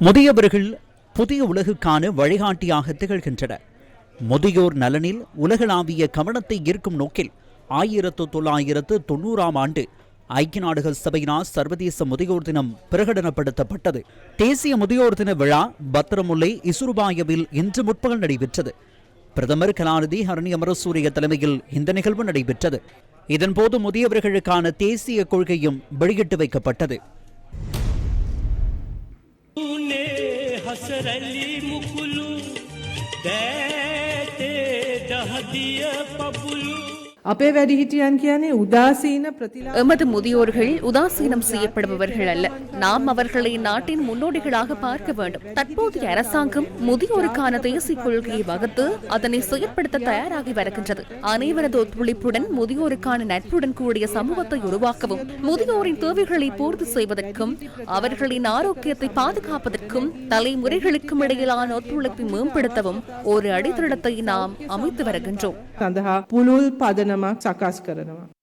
முதியவர்கள் புதிய உலகுக்கான வழிகாட்டியாக திகழ்கின்றனர் முதியோர் நலனில் உலகளாவிய கவனத்தை ஈர்க்கும் நோக்கில் ஆயிரத்து தொள்ளாயிரத்து தொண்ணூறாம் ஆண்டு ஐக்கிய நாடுகள் சபையினால் சர்வதேச முதியோர் தினம் பிரகடனப்படுத்தப்பட்டது. தேசிய முதியோர் தின விழா பத்திரமுல்லை இசுருபாயவில் இன்று முற்பகல் நடைபெற்றது. பிரதமர் கலாநிதி ஹரணி அமரசூரிய தலைமையில் இந்த நிகழ்வு நடைபெற்றது. இதன்போது முதியவர்களுக்கான தேசிய கொள்கையும் வெளியிட்டு வைக்கப்பட்டது. तूने हसरली मुकुलू दैते दह दिया पबुलू අපේ වැඩිහිටියන් කියන්නේ උදාසීන ප්‍රතිලා எமது முதியோர்கள் உதாசீனம் செய்யப்படுபவர்கள் அல்ல நாம் அவர்களை நாட்டின் முன்னோடிகளாக பார்க்க வேண்டும் தற்போதைய அரசாங்கம் முதியோருக்கான தேசிய கொள்கையை வகுத்து அதனை செயற்படுத்த தயாராகி வருகின்றது அனைவரது ஒத்துழைப்புடன் முதியோருக்கான நட்புடன் கூடிய சமூகத்தை உருவாக்கவும் முதியோரின் தேவைகளை பூர்த்தி செய்வதற்கும் அவர்களின் ஆரோக்கியத்தை பாதுகாப்பதற்கும் தலைமுறைகளுக்கும் இடையிலான ஒத்துழைப்பை மேம்படுத்தவும் ஒரு அடித்தளத்தை நாம் அமைத்து வருகின்றோம் සඳහා පුළුල් පදනමක් සකස් කරනවා.